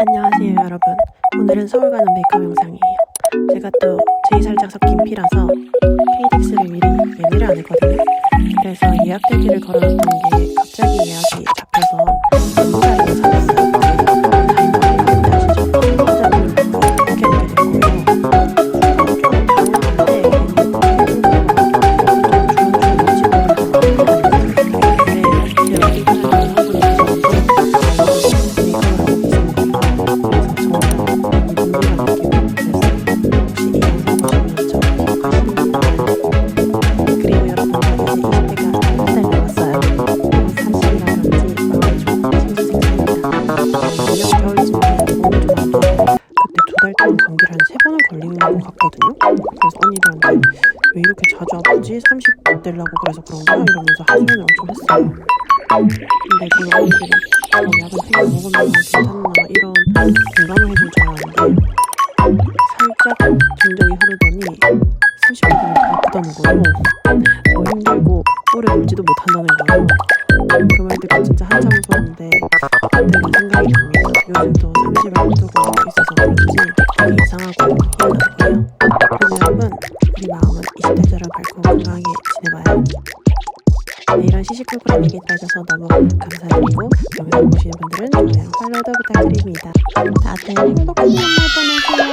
안녕하세요 여러분. 오늘은 서울 가는 메이크업 영상이에요. 제가 또 제이 살짝 섞인 피라서 KTX를 미리 예매를 안 했거든요. 그래서 예약 대기를 걸어놨던 게 동안 감기를 한 세 번은 걸리는 것 같거든요. 그래서 언니들한테 왜 이렇게 자주 아프지? 30 되려고 그래서 그런가? 이러면서 하소연을 엄청 했어요. 근데 그 언니들이 어, 약을 챙겨 먹으면 괜찮나 이런 공감을 해줄 줄 알았는데 살짝 정적이 흐르더니 30분이 더 아프다는 거예요. 더 힘들고 오래 울지도 못한다는 거예요. 그말 듣고 진짜 한참 웃었는데 그때가 생각이 납니다. 요즘 도 30을 앞두고 있어서 지내봐요. 네, 이런 시시콜콜한 얘기 들어줘서 너무 감사드리고 영상 보시는 분들은 좋아요, 팔로우도 부탁드립니다. 다들 행복한 주말 보내세요.